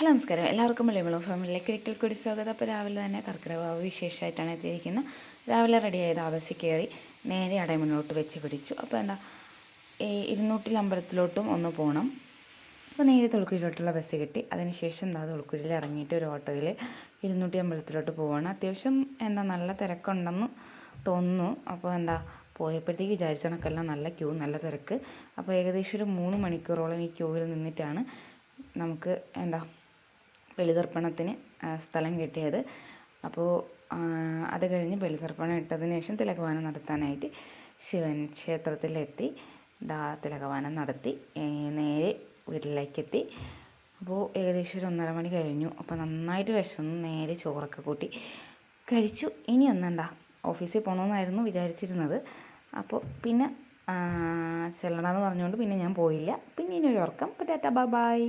Hello നമസ്കാരം. എല്ലാവർക്കും മലയാളം ഫാമിലിയിലേക്ക് ഒരിക്കൽ കൂടി സ്വാഗതം. അപ്പോൾ രാവിലെ തന്നെ കർക്കിടക വിശേഷമായിട്ടാണ് എത്തിയിരിക്കുന്നത്. രാവിലെ റെഡിയായത് ആവശ്യം കയറി നേരെ അടയമുന്നോട്ട് വെച്ച് പിടിച്ചു. അപ്പോൾ എന്താ ഈ ഇരുന്നൂറ്റിൽ അമ്പലത്തിലോട്ടും ഒന്ന് പോകണം. അപ്പോൾ നേരെ തൊളുക്കുഴിയിലോട്ടുള്ള ബസ് കിട്ടി. അതിനുശേഷം എന്താ തൊളുക്കുഴിയിൽ ഇറങ്ങിയിട്ട് ഒരു ഓട്ടോയിൽ ഇരുന്നൂറ്റി അമ്പലത്തിലോട്ട് പോവാണ്. അത്യാവശ്യം എന്താ നല്ല തിരക്കുണ്ടെന്ന് തോന്നുന്നു. അപ്പോൾ എന്താ പോയപ്പോഴത്തേക്ക് വിചാരിച്ച കണക്കെല്ലാം നല്ല ക്യൂ നല്ല തിരക്ക്. അപ്പോൾ ഏകദേശം ഒരു മൂന്ന് മണിക്കൂറോളം ഈ ക്യൂവിൽ നിന്നിട്ടാണ് നമുക്ക് എന്താ ബലിതർപ്പണത്തിന് സ്ഥലം കിട്ടിയത്. അപ്പോൾ അത് കഴിഞ്ഞ് ബലിതർപ്പണം ഇട്ടതിന് ശേഷം തിലകവാനം നടത്താനായിട്ട് ശിവൻ ക്ഷേത്രത്തിലെത്തി ദാ തിലകവാനം നടത്തി നേരെ വീട്ടിലേക്കെത്തി. അപ്പോൾ ഏകദേശം ഒരു ഒന്നര മണി കഴിഞ്ഞു. അപ്പോൾ നന്നായിട്ട് വിശന്നു. നേരെ ചോറൊക്കെ കൂട്ടി കഴിച്ചു. ഇനി ഒന്നെന്താ? ഓഫീസിൽ പോകണമെന്നായിരുന്നു വിചാരിച്ചിരുന്നത്. അപ്പോൾ പിന്നെ ചെല്ലണമെന്ന് പറഞ്ഞുകൊണ്ട് പിന്നെ ഞാൻ പോയില്ല. പിന്നെ ഇനി ഒരു ഉറക്കം. അപ്പോൾ ടാറ്റ ബൈ ബൈ